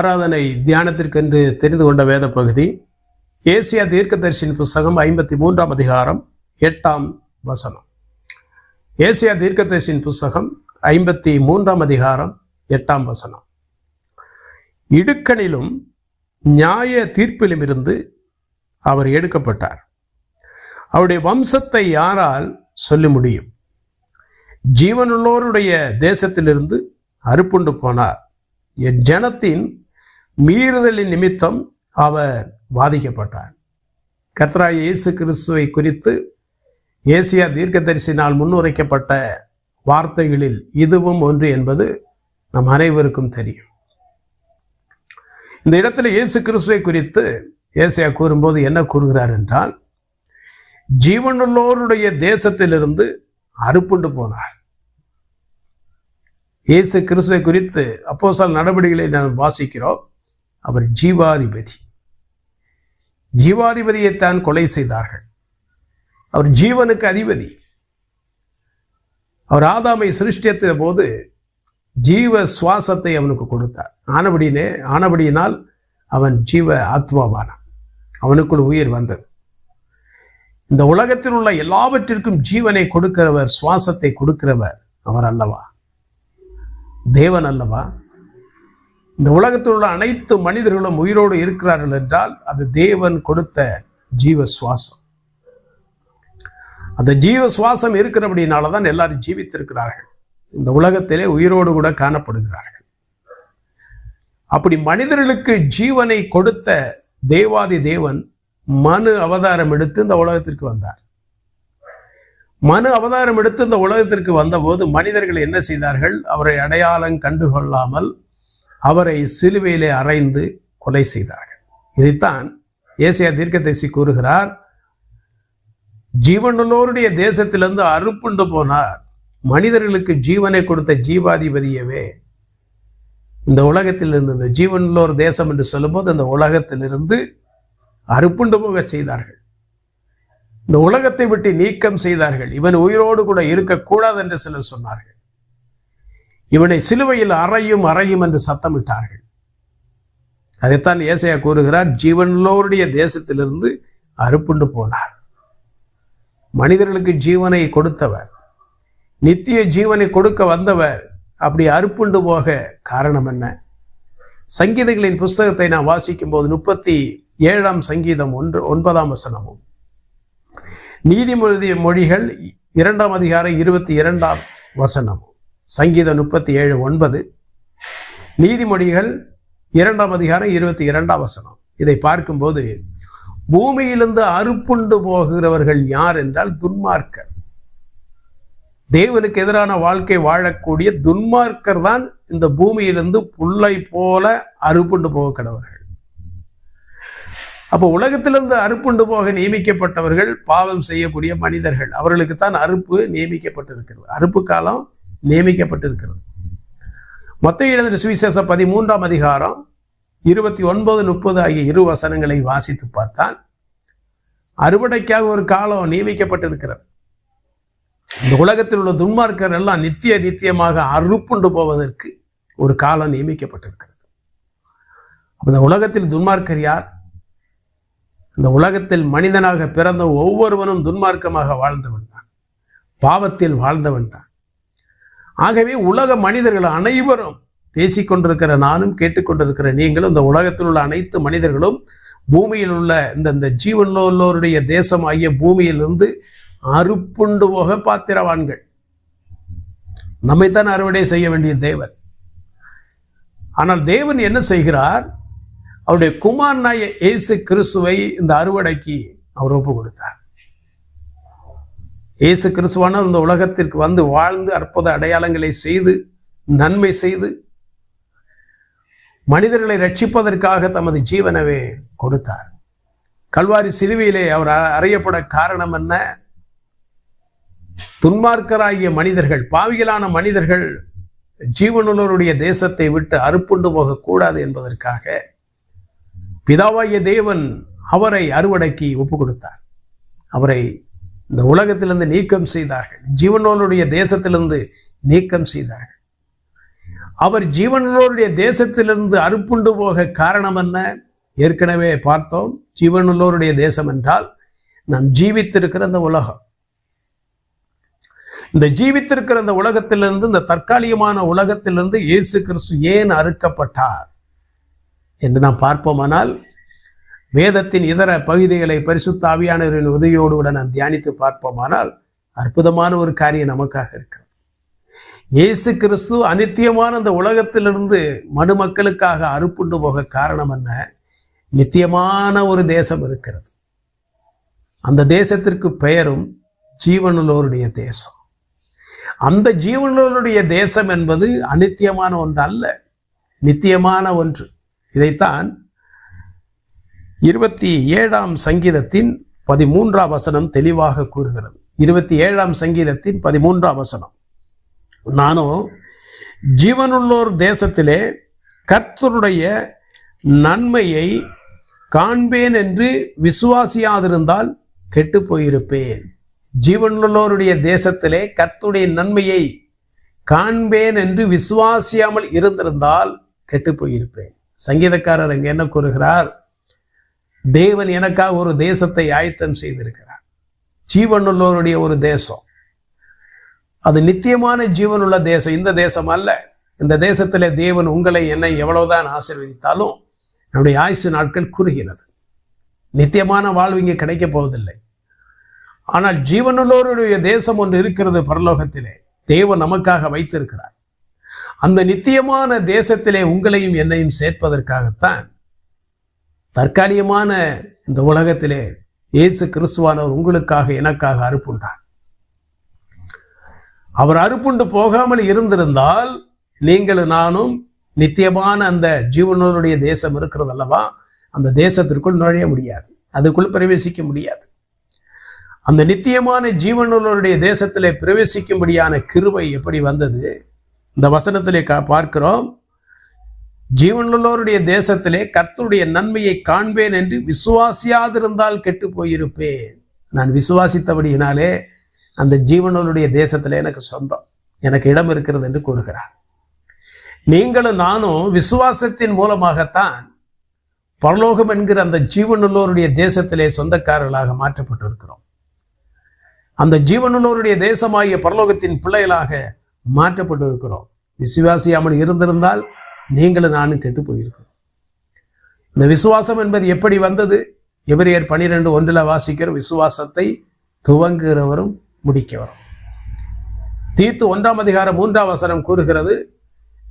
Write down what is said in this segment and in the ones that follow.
ஆராதனை தியானத்திற்கென்று தெரிந்து கொண்ட வேத பகுதி ஏசியா தீர்க்கதரிசியின் புஸ்தகம் ஐம்பத்தி மூன்றாம் அதிகாரம் எட்டாம் வசனம். ஏசியா தீர்க்கதரிசியின் புஸ்தகம் ஐம்பத்தி மூன்றாம் அதிகாரம் எட்டாம் வசனம். இடுக்கணிலும் நியாய தீர்ப்பிலும் இருந்து அவர் எடுக்கப்பட்டார். அவருடைய வம்சத்தை யாரால் சொல்ல முடியும்? ஜீவனுள்ளோருடைய தேசத்திலிருந்து அறுப்புண்டு போனார். என் ஜனத்தின் மீறுதலின் நிமித்தம் அவர் பாதிக்கப்பட்டார் கர்த்தராய் இயேசு கிறிஸ்துவை குறித்து ஏசியா தீர்க்கதரிசினால் முன்னுரைக்கப்பட்ட வார்த்தைகளில் இதுவும் ஒன்று என்பது நம் அனைவருக்கும் தெரியும். இந்த இடத்துல இயேசு கிறிஸ்துவை குறித்து ஏசியா கூறும்போது என்ன கூறுகிறார் என்றால் ஜீவனுள்ளோருடைய தேசத்திலிருந்து அறுப்புண்டு போனார். இயேசு கிறிஸ்துவை குறித்து அப்போசால் நடவடிக்கைகளை நாம் வாசிக்கிறோம். அவர் ஜீவாதிபதி. ஜீவாதிபதியைத்தான் கொலை செய்தார்கள். அவர் ஜீவனுக்கு அதிபதி. அவர் ஆதாமை சிருஷ்டித்த போது ஜீவ சுவாசத்தை அவனுக்கு கொடுத்தார். ஆனபடினே ஆனபடியினால் அவன் ஜீவ ஆத்மாவானான். அவனுக்குள் உயிர் வந்தது. இந்த உலகத்தில் உள்ள எல்லாவற்றிற்கும் ஜீவனை கொடுக்கிறவர் சுவாசத்தை கொடுக்கிறவர் அவர் அல்லவா? தேவன் அல்லவா? இந்த உலகத்தில் உள்ள அனைத்து மனிதர்களும் உயிரோடு இருக்கிறார்கள் என்றால் அது தேவன் கொடுத்த ஜீவ சுவாசம் அந்த ஜீவ சுவாசம் இருக்கிறபடினால தான் எல்லாரும் ஜீவித்திருக்கிறார்கள். இந்த உலகத்திலே உயிரோடு கூட காணப்படுகிறார்கள். அப்படி மனிதர்களுக்கு ஜீவனை கொடுத்த தேவாதி தேவன் மனு அவதாரம் எடுத்து இந்த உலகத்திற்கு வந்தார். மனு அவதாரம் எடுத்து இந்த உலகத்திற்கு வந்தபோது மனிதர்கள் என்ன செய்தார்கள்? அவரை அடையாளம் கண்டுகொள்ளாமல் அவரை சிலுவையிலே அறைந்து கொலை செய்தார்கள். இதைத்தான் ஏசியா தீர்க்கதேசி கூறுகிறார் ஜீவனுள்ளோருடைய தேசத்திலிருந்து அறுப்புண்டு போனார். மனிதர்களுக்கு ஜீவனை கொடுத்த ஜீவாதிபதியவே இந்த உலகத்திலிருந்து இந்த ஜீவனுள்ளோர் தேசம் என்று சொல்லும்போது இந்த உலகத்திலிருந்து அறுப்புண்டு போக செய்தார்கள். இந்த உலகத்தை விட்டு நீக்கம் செய்தார்கள். இவன் உயிரோடு கூட இருக்கக்கூடாது என்று சிலர் சொன்னார்கள். இவனை சிலுவையில் அறையும் அறையும் என்று சத்தமிட்டார்கள். அதைத்தான் ஏசையா கூறுகிறார் ஜீவனுள்ளோருடைய தேசத்திலிருந்து அறுப்புண்டு போனார். மனிதர்களுக்கு ஜீவனை கொடுத்தவர் நித்திய ஜீவனை கொடுக்க வந்தவர் அப்படி அறுப்புண்டு போக காரணம் என்ன? சங்கீதங்களின் புஸ்தகத்தை நான் வாசிக்கும் போது முப்பத்தி ஏழாம் சங்கீதம் ஒன்று ஒன்பதாம் வசனமும் நீதிமொழி மொழிகள் இரண்டாம் அதிகாரம் இருபத்தி இரண்டாம் வசனமும். சங்கீதம் முப்பத்தி ஏழு ஒன்பது. நீதிமொழிகள் இரண்டாம் அதிகாரம் இருபத்தி இரண்டாம் வசனம். இதை பார்க்கும்போது பூமியிலிருந்து அறுப்புண்டு போகிறவர்கள் யார் என்றால் துன்மார்க்கர். தேவனுக்கு எதிரான வாழ்க்கை வாழக்கூடிய துன்மார்க்கர் தான் இந்த பூமியிலிருந்து புல்லை போல அறுப்புண்டு போக கடவர்கள் அப்போ உலகத்திலிருந்து அறுப்புண்டு போக நியமிக்கப்பட்டவர்கள் பாவம் செய்யக்கூடிய மனிதர்கள். அவர்களுக்கு தான் அறுப்பு நியமிக்கப்பட்டிருக்கிறது. அறுப்பு காலம் நியமிக்கப்பட்டிருக்கிறது. மொத்த எழுதின சுவிசேஷ பதிமூன்றாம் அதிகாரம் இருபத்தி ஒன்பது முப்பது ஆகிய இரு வசனங்களை வாசித்து பார்த்தால் அறுவடைக்காக ஒரு காலம் நியமிக்கப்பட்டிருக்கிறது. இந்த உலகத்தில் உள்ள துன்மார்க்கர் எல்லாம் நித்திய நித்தியமாக அறுப்புண்டு போவதற்கு ஒரு காலம் நியமிக்கப்பட்டிருக்கிறது. அந்த உலகத்தில் துன்மார்க்கர் யார்? இந்த உலகத்தில் மனிதனாக பிறந்த ஒவ்வொருவனும் துன்மார்க்கமாக வாழ்ந்தவன் தான். பாவத்தில் வாழ்ந்தவன் தான். ஆகவே உலக மனிதர்கள் அனைவரும் பேசிக்கொண்டிருக்கிற நானும் கேட்டுக்கொண்டிருக்கிற நீங்களும் இந்த உலகத்தில் உள்ள அனைத்து மனிதர்களும் பூமியில் உள்ள இந்த இந்த ஜீவனோல்லோருடைய தேசம் ஆகிய பூமியிலிருந்து அறுப்புண்டு போக பாத்திரவான்கள். நம்மைத்தான் அறுவடை செய்ய வேண்டிய தேவன். ஆனால் தேவன் என்ன செய்கிறார்? அவருடைய குமார் நாய இயேசு கிறிஸ்துவை இந்த அறுவடைக்கு அவர் ஒப்பு கொடுத்தார் இயேசு கிறிஸ்துவானவர் இந்த உலகத்திற்கு வந்து வாழ்ந்து அற்புத அடையாளங்களை செய்து நன்மை செய்து மனிதர்களை ரட்சிப்பதற்காக தமது ஜீவனவே கொடுத்தார். கல்வாரி சிலுவையிலே அவர் அறியப்பட காரணம் என்ன? துன்மார்க்கராகிய மனிதர்கள் பாவிகளான மனிதர்கள் ஜீவனுள்ளவருடைய தேசத்தை விட்டு அறுப்புண்டு போகக்கூடாது என்பதற்காக பிதாவாகிய தேவன் அவரை அறுவடைக்கு ஒப்பு கொடுத்தார் அவரை இந்த உலகத்திலிருந்து நீக்கம் செய்தார்கள். ஜீவனோனுடைய தேசத்திலிருந்து நீக்கம் செய்தார்கள். அவர் ஜீவனோருடைய தேசத்திலிருந்து அறுப்புண்டு போக காரணம் என்ன? ஏற்கனவே பார்த்தோம் ஜீவனுள்ளோருடைய தேசம் என்றால் நாம் ஜீவித்திருக்கிற இந்த உலகம். இந்த ஜீவித்திருக்கிற இந்த உலகத்திலிருந்து இந்த தற்காலிகமான உலகத்திலிருந்து இயேசு கிறிஸ்து ஏன் அறுக்கப்பட்டார்? என்று நாம் பார்ப்போமானால் வேதத்தின் இதர பகுதிகளை பரிசுத்த ஆவியானவரின் உதவியோடு கூட நாம் தியானித்து பார்ப்போமானால் அற்புதமான ஒரு காரியம் நமக்காக இருக்கிறது. இயேசு கிறிஸ்து அனித்தியமான அந்த உலகத்திலிருந்து மனுமக்களுக்காக அறுப்புண்டு போக காரணம் என்ன? நித்தியமான ஒரு தேசம் இருக்கிறது. அந்த தேசத்திற்கு பெயரும் ஜீவனுள்ளோருடைய தேசம். அந்த ஜீவனுள்ளோருடைய தேசம் என்பது அனித்தியமான ஒன்று அல்ல நித்தியமான ஒன்று. இதைத்தான் இருபத்தி ஏழாம் சங்கீதத்தின் பதிமூன்றாம் வசனம் தெளிவாக கூறுகிறது. இருபத்தி ஏழாம் சங்கீதத்தின் பதிமூன்றாம் வசனம். நானும் ஜீவனுள்ளோர் தேசத்திலே கர்த்தருடைய நன்மையை காண்பேன் என்று விசுவாசியாதிருந்தால் கெட்டு போயிருப்பேன். ஜீவனுள்ளோருடைய தேசத்திலே கர்த்துடைய நன்மையை காண்பேன் என்று விசுவாசியாமல் இருந்திருந்தால் கெட்டு போயிருப்பேன். சங்கீதக்காரர் அங்கே என்ன கூறுகிறார்? தேவன் எனக்காக ஒரு தேசத்தை ஆயத்தம் செய்திருக்கிறார். ஜீவனுள்ளோருடைய ஒரு தேசம். அது நித்தியமான ஜீவனுள்ள தேசம். இந்த தேசம் அல்ல. இந்த தேசத்திலே தேவன் உங்களை என்னை எவ்வளவுதான் ஆசீர்வதித்தாலும் நம்முடைய ஆயுசு நாட்கள் குறுகிறது நித்தியமான வாழ்வு இங்கே கிடைக்கப் போவதில்லை. ஆனால் ஜீவனுள்ளோருடைய தேசம் ஒன்று இருக்கிறது பரலோகத்திலே. தேவன் நமக்காக வைத்திருக்கிறார். அந்த நித்தியமான தேசத்திலே உங்களையும் என்னையும் சேர்ப்பதற்காகத்தான் தற்காலிகமான இந்த உலகத்திலே இயேசு கிறிஸ்துவானவர் உங்களுக்காக எனக்காக அறுப்புண்டார். அவர் அறுப்புண்டு போகாமல் இருந்திருந்தால் நீங்களும் நானும் நித்தியமான அந்த ஜீவனோருடைய தேசம் இருக்கிறது அல்லவா? அந்த தேசத்திற்குள் நுழைய முடியாது. அதுக்குள் பிரவேசிக்க முடியாது. அந்த நித்தியமான ஜீவனுடைய தேசத்திலே பிரவேசிக்கும்படியான கிருபை எப்படி வந்தது? இந்த வசனத்திலே கா பார்க்கிறோம். ஜீவனுள்ளோருடைய தேசத்திலே கர்த்தருடைய நன்மையை காண்பேன் என்று விசுவாசியாதிருந்தால் கெட்டு போயிருப்பேன் நான் விசுவாசித்தபடியினாலே அந்த ஜீவனுடைய தேசத்திலே எனக்கு சொந்தம் எனக்கு இடம் இருக்கிறது என்று கூறுகிறார். நீங்களும் நானும் விசுவாசத்தின் மூலமாகத்தான் பரலோகம் என்கிற அந்த ஜீவனுள்ளோருடைய தேசத்திலே சொந்தக்காரர்களாக மாற்றப்பட்டிருக்கிறோம். அந்த ஜீவனுள்ளோருடைய தேசமாகிய பரலோகத்தின் பிள்ளைகளாக மாற்றப்பட்டிருக்கிறோம். விசுவாசியாமல் இருந்திருந்தால் நீங்களும் நானும் கெட்டு போயிருக்கிறோம். இந்த விசுவாசம் என்பது எப்படி வந்தது? எபிரியர் பனிரெண்டு ஒன்றில் வாசிக்கிற விசுவாசத்தை துவங்குகிறவரும் முடிக்கவரும் தீத்து ஒன்றாம் அதிகாரம் மூன்றாம் வசனம் கூறுகிறது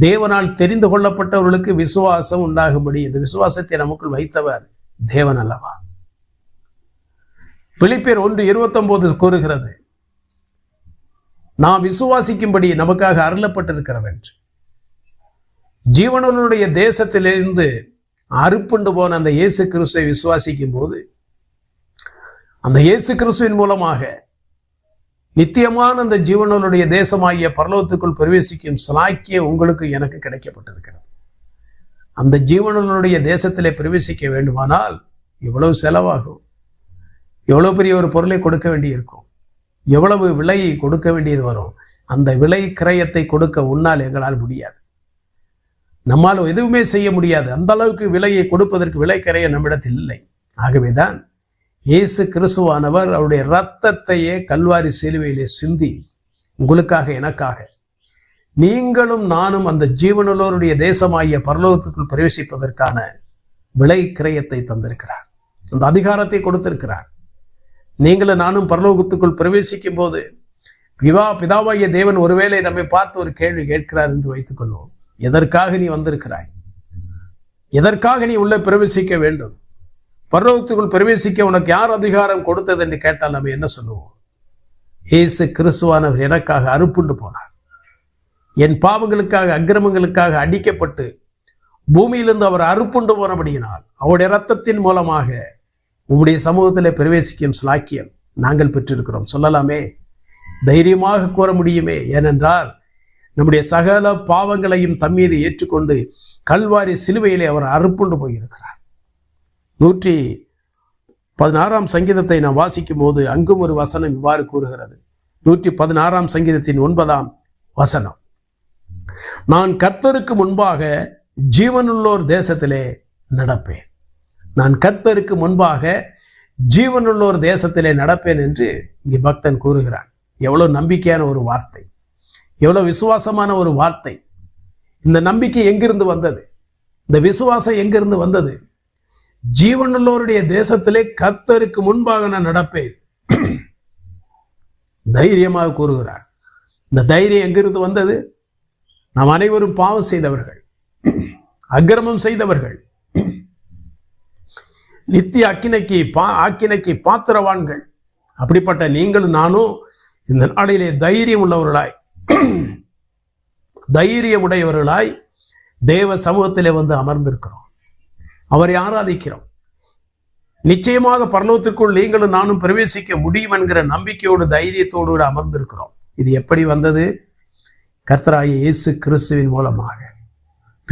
தேவனால் தெரிந்து கொள்ளப்பட்டவர்களுக்கு விசுவாசம் உண்டாகும்படி. இந்த விசுவாசத்தை நமக்குள் வைத்தவர் தேவன் அல்லவா? பிலிப்பியர் ஒன்று இருபத்தொன்பது கூறுகிறது நாம் விசுவாசிக்கும்படி நமக்காக அருளப்பட்டிருக்கிறது என்று ஜீவனனுடைய தேசத்திலிருந்து அறுப்புண்டு போன அந்த இயேசு கிறிஸ்துவை விசுவாசிக்கும் போது அந்த இயேசு கிறிஸ்துவின் மூலமாக நித்தியமான அந்த ஜீவனனுடைய தேசமாகிய பரலோகத்துக்குள் பிரவேசிக்கும் சலாக்கிய உங்களுக்கு எனக்கு கிடைக்கப்பட்டிருக்கிறது. அந்த ஜீவனனுடைய தேசத்திலே பிரவேசிக்க வேண்டுமானால் எவ்வளவு செலவாகும்? எவ்வளவு பெரிய ஒரு பொருளை கொடுக்க வேண்டியிருக்கும்? எவ்வளவு விலையை கொடுக்க வேண்டியது வரும்? அந்த விலை கிரயத்தை கொடுக்க உன்னால் எங்களால் முடியாது. நம்மால் எதுவுமே செய்ய முடியாது. அந்த அளவுக்கு விலையை கொடுப்பதற்கு விலைக்கரைய நம்மிடத்தில் இல்லை. ஆகவேதான் இயேசு கிறிஸ்துவானவர் அவருடைய இரத்தத்தையே கல்வாரி சிலுவையிலே சிந்தி உங்களுக்காக எனக்காக நீங்களும் நானும் அந்த ஜீவனுள்ளோருடைய தேசமாகிய பரலோகத்துக்குள் பிரவேசிப்பதற்கான விலை கிரயத்தை தந்திருக்கிறார். அந்த அதிகாரத்தை கொடுத்திருக்கிறார். நீங்களும் நானும் பரலோகத்துக்குள் பிரவேசிக்கும் போது விவா பிதாவாகிய தேவன் ஒருவேளை நம்மை பார்த்து ஒரு கேள்வி கேட்கிறார் என்று வைத்துக் கொள்வோம் எதற்காக நீ வந்திருக்கிறாய்? எதற்காக நீ உள்ளே பிரவேசிக்க வேண்டும்? பர்வத்துக்குள் பிரவேசிக்க உனக்கு யார் அதிகாரம் கொடுத்தது என்று கேட்டால் நம்ம என்ன சொல்லுவோம்? இயேசு கிறிஸ்துவானவர் எனக்காக அறுப்புண்டு போனார். என் பாவங்களுக்காக அக்கிரமங்களுக்காக அடிக்கப்பட்டு பூமியிலிருந்து அவர் அறுப்புண்டு போனபடியினால் அவருடைய ரத்தத்தின் மூலமாக உங்களுடைய சமூகத்தில் பிரவேசிக்கும் ஸ்லாக்கியம் நாங்கள் பெற்றிருக்கிறோம். சொல்லலாமே? தைரியமாக கூற முடியுமே? ஏனென்றால் நம்முடைய சகல பாவங்களையும் தம்மீது ஏற்றுக்கொண்டு கல்வாரி சிலுவையிலே அவர் அறுப்புண்டு போயிருக்கிறார். நூற்றி பதினாறாம் சங்கீதத்தை நாம் வாசிக்கும் போது அங்கும் ஒரு வசனம் இவ்வாறு கூறுகிறது. நூற்றி பதினாறாம் சங்கீதத்தின் ஒன்பதாம் வசனம். நான் கர்த்தருக்கு முன்பாக ஜீவனுள்ளோர் தேசத்திலே நடப்பேன். நான் கர்த்தருக்கு முன்பாக ஜீவனுள்ளோர் தேசத்திலே நடப்பேன் என்று இங்கே பக்தன் கூறுகிறான். எவ்வளவு நம்பிக்கையான ஒரு வார்த்தை. எவ்வளவு விசுவாசமான ஒரு வார்த்தை. இந்த நம்பிக்கை எங்கிருந்து வந்தது? இந்த விசுவாசம் எங்கிருந்து வந்தது? ஜீவனுள்ளோருடைய தேசத்திலே கர்த்தருக்கு முன்பாக நான் நடப்பேன். தைரியமாக கூறுகிறார். இந்த தைரியம் எங்கிருந்து வந்தது? நாம் அனைவரும் பாவம் செய்தவர்கள். அக்கிரமம் செய்தவர்கள். நித்திய அக்கினைக்கு பா ஆக்கினைக்கு பாத்திரவான்கள். அப்படிப்பட்ட நீங்களும் நானும் இந்த நாளிலே தைரியம் உள்ளவர்களாய். தைரியம் உடையவர்களாய் தேவ சமூகத்திலே வந்து அமர்ந்திருக்கிறோம். அவரை ஆராதிக்கிறோம். நிச்சயமாக பரலோகத்திற்குள் நீங்களும் நானும் பிரவேசிக்க முடியும் என்கிற நம்பிக்கையோடு தைரியத்தோடு அமர்ந்திருக்கிறோம். இது எப்படி வந்தது? கர்த்தராகிய இயேசு கிறிஸ்துவின் மூலமாக.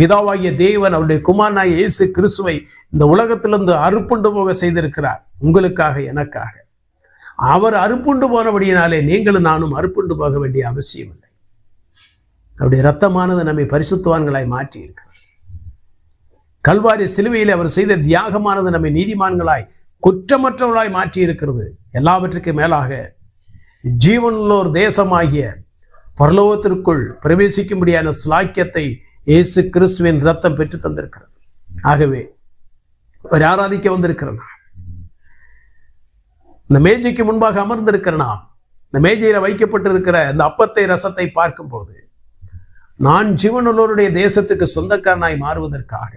பிதாவாகிய தேவன் அவருடைய குமாரனாகிய இயேசு கிறிஸ்துவை இந்த உலகத்திலிருந்து அறுப்புண்டு போக செய்திருக்கிறார். உங்களுக்காக எனக்காக. அவர் அறுப்புண்டு போனபடியினாலே நீங்களும் நானும் அறுப்புண்டு போக வேண்டிய அவசியம் இல்லை. அவருடைய ரத்தமானது நம்மை பரிசுத்துவான்களாய் மாற்றி இருக்கிறது கல்வாரி சிலுவையில் அவர் செய்த தியாகமானது நம்மை நீதிமான்களாய் குற்றமற்றவர்களாய் மாற்றி இருக்கிறது எல்லாவற்றுக்கும் மேலாக ஜீவனுள்ளோர் தேசமாகிய பரலோகத்திற்குள் பிரவேசிக்கும்படியான ஸ்லாக்கியத்தை இயேசு கிறிஸ்துவின் ரத்தம் பெற்று தந்திருக்கிறது. ஆகவே அவர் ஆராதிக்க வந்திருக்கிற நாம் இந்த மேஜைக்கு முன்பாக அமர்ந்திருக்கிற நாம் இந்த மேஜையில் வைக்கப்பட்டிருக்கிற இந்த அப்பத்தை ரசத்தை பார்க்கும்போது நான் ஜீவனுள்ளோருடைய தேசத்துக்கு சொந்தக்காரனாய் மாறுவதற்காக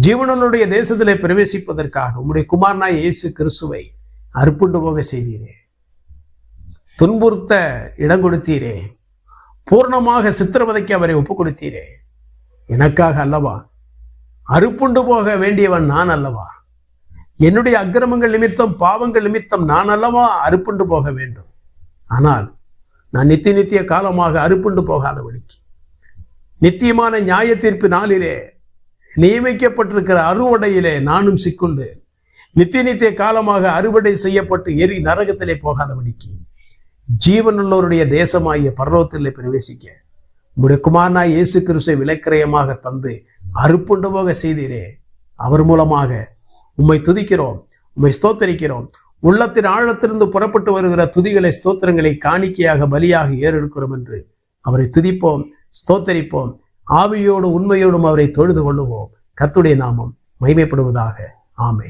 ஜீவனுடைய தேசத்திலே பிரவேசிப்பதற்காக உங்களுடைய குமாரனாய் இயேசு கிறிஸ்துவை அர்ப்புண்டு போக செய்தீரே. துன்புறுத்த இடம் கொடுத்தீரே. பூர்ணமாக சித்திரவதைக்கு அவரை ஒப்பு கொடுத்தீரே. எனக்காக அல்லவா? அறுப்புண்டு போக வேண்டியவன் நான் அல்லவா? என்னுடைய அக்கிரமங்கள் நிமித்தம் பாவங்கள் நிமித்தம் நான் அல்லவா அறுப்புண்டு போக வேண்டும்? ஆனால் நான் நித்திய நித்திய காலமாக அறுப்புண்டு போகாதபடிக்கு நித்தியமான நியாய தீர்ப்பு நாளிலே நியமிக்கப்பட்டிருக்கிற அறுவடையிலே நானும் சிக்குண்டு. நித்திய நித்திய காலமாக அறுவடை செய்யப்பட்டு எரி நரகத்திலே போகாதபடிக்கு ஜீவனுள்ளவருடைய தேசமாகிய பர்வத்திலே பிரவேசிக்க. உடைய குமாரனாய் இயேசு கிறிஸ்துவை விலக்கிரயமாக தந்து அறுப்புண்டு போக செய்தீரே. அவர் மூலமாக உம்மை துதிக்கிறோம் உம்மை ஸ்தோத்தரிக்கிறோம். உள்ளத்தின் ஆழத்திலிருந்து புறப்பட்டு வருகிற துதிகளை ஸ்தோத்திரங்களை காணிக்கையாக பலியாக ஏறெடுக்கிறோம் என்று அவரை துதிப்போம் ஸ்தோத்தரிப்போம். ஆவியோடு உண்மையோடும் அவரை தொழுது கொள்ளுவோம். கத்துடைய நாமம் மகிமைப்படுவதாக. ஆமே